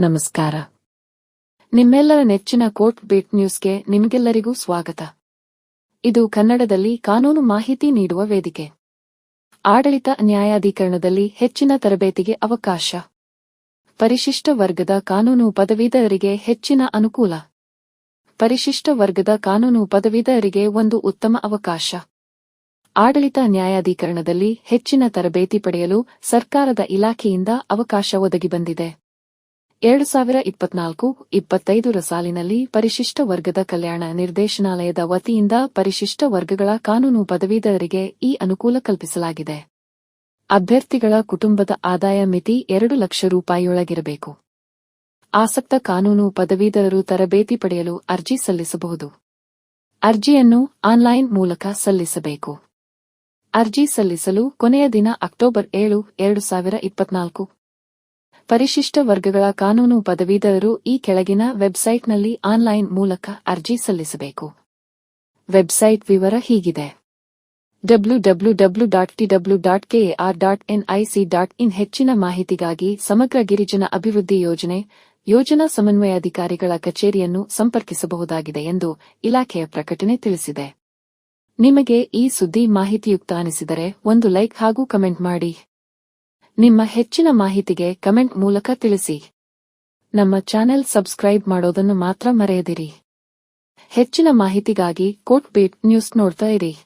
ನಮಸ್ಕಾರ. ನಿಮ್ಮೆಲ್ಲರ ನೆಚ್ಚಿನ ಕೋರ್ಟ್ ಬೀಟ್ ನ್ಯೂಸ್ಗೆ ನಿಮಗೆಲ್ಲರಿಗೂ ಸ್ವಾಗತ. ಇದು ಕನ್ನಡದಲ್ಲಿ ಕಾನೂನು ಮಾಹಿತಿ ನೀಡುವ ವೇದಿಕೆ. ಆಡಳಿತ ನ್ಯಾಯಾಧೀಕರಣದಲ್ಲಿ ಹೆಚ್ಚಿನ ತರಬೇತಿಗೆ ಅವಕಾಶ. ಪರಿಶಿಷ್ಟ ವರ್ಗದ ಕಾನೂನು ಪದವೀಧರರಿಗೆ ಹೆಚ್ಚಿನ ಅನುಕೂಲ. ಪರಿಶಿಷ್ಟ ವರ್ಗದ ಕಾನೂನು ಪದವೀಧರರಿಗೆ ಒಂದು ಉತ್ತಮ ಅವಕಾಶ. ಆಡಳಿತ ನ್ಯಾಯಾಧೀಕರಣದಲ್ಲಿ ಹೆಚ್ಚಿನ ತರಬೇತಿ ಪಡೆಯಲು ಸರ್ಕಾರದ ಇಲಾಖೆಯಿಂದ ಅವಕಾಶ ಒದಗಿ ಬಂದಿದೆ. ಎರಡು ಸಾವಿರ ಇಪ್ಪತ್ನಾಲ್ಕು, ಇಪ್ಪತ್ತೈದರ ಸಾಲಿನಲ್ಲಿ ಪರಿಶಿಷ್ಟ ವರ್ಗದ ಕಲ್ಯಾಣ ನಿರ್ದೇಶನಾಲಯದ ವತಿಯಿಂದ ಪರಿಶಿಷ್ಟ ವರ್ಗಗಳ ಕಾನೂನು ಪದವೀಧರರಿಗೆ ಈ ಅನುಕೂಲ ಕಲ್ಪಿಸಲಾಗಿದೆ. ಅಭ್ಯರ್ಥಿಗಳ ಕುಟುಂಬದ ಆದಾಯ ಮಿತಿ ಎರಡು ಲಕ್ಷ ರೂಪಾಯಿಯೊಳಗಿರಬೇಕು. ಆಸಕ್ತ ಕಾನೂನು ಪದವೀಧರರು ತರಬೇತಿ ಪಡೆಯಲು ಅರ್ಜಿ ಸಲ್ಲಿಸಬಹುದು. ಅರ್ಜಿಯನ್ನು ಆನ್ಲೈನ್ ಮೂಲಕ ಸಲ್ಲಿಸಬೇಕು. ಅರ್ಜಿ ಸಲ್ಲಿಸಲು ಕೊನೆಯ ದಿನ ಅಕ್ಟೋಬರ್ ಏಳು, ಎರಡು ಸಾವಿರ ಇಪ್ಪತ್ನಾಲ್ಕು. ಪರಿಶಿಷ್ಟ ವರ್ಗಗಳ ಕಾನೂನು ಪದವೀಧರರು ಈ ಕೆಳಗಿನ ವೆಬ್ಸೈಟ್ನಲ್ಲಿ ಆನ್ಲೈನ್ ಮೂಲಕ ಅರ್ಜಿ ಸಲ್ಲಿಸಬೇಕು. ವೆಬ್ಸೈಟ್ ವಿವರ ಹೀಗಿದೆ. W W W dot T W dot K A R dot N I C dot in ಹೆಚ್ಚಿನ ಮಾಹಿತಿಗಾಗಿ ಸಮಗ್ರ ಗಿರಿಜನ ಅಭಿವೃದ್ಧಿ ಯೋಜನೆ, ಯೋಜನಾ ಸಮನ್ವಯಾಧಿಕಾರಿಗಳ ಕಚೇರಿಯನ್ನು ಸಂಪರ್ಕಿಸಬಹುದಾಗಿದೆ ಎಂದು ಇಲಾಖೆಯ ಪ್ರಕಟಣೆ ತಿಳಿಸಿದೆ. ನಿಮಗೆ ಈ ಸುದ್ದಿ ಮಾಹಿತಿಯುಕ್ತ ಅನಿಸಿದರೆ ಒಂದು ಲೈಕ್ ಹಾಗೂ ಕಮೆಂಟ್ ಮಾಡಿ. ನಿಮ್ಮ ಹೆಚ್ಚಿನ ಮಾಹಿತಿಗೆ ಕಮೆಂಟ್ ಮೂಲಕ ತಿಳಿಸಿ. ನಮ್ಮ ಚಾನೆಲ್ ಸಬ್ಸ್ಕ್ರೈಬ್ ಮಾಡೋದನ್ನು ಮಾತ್ರ ಮರೆಯದಿರಿ. ಹೆಚ್ಚಿನ ಮಾಹಿತಿಗಾಗಿ ಕೋಟ್ ಬೀಟ್ ನ್ಯೂಸ್ ನೋಡ್ತಾ ಇರಿ.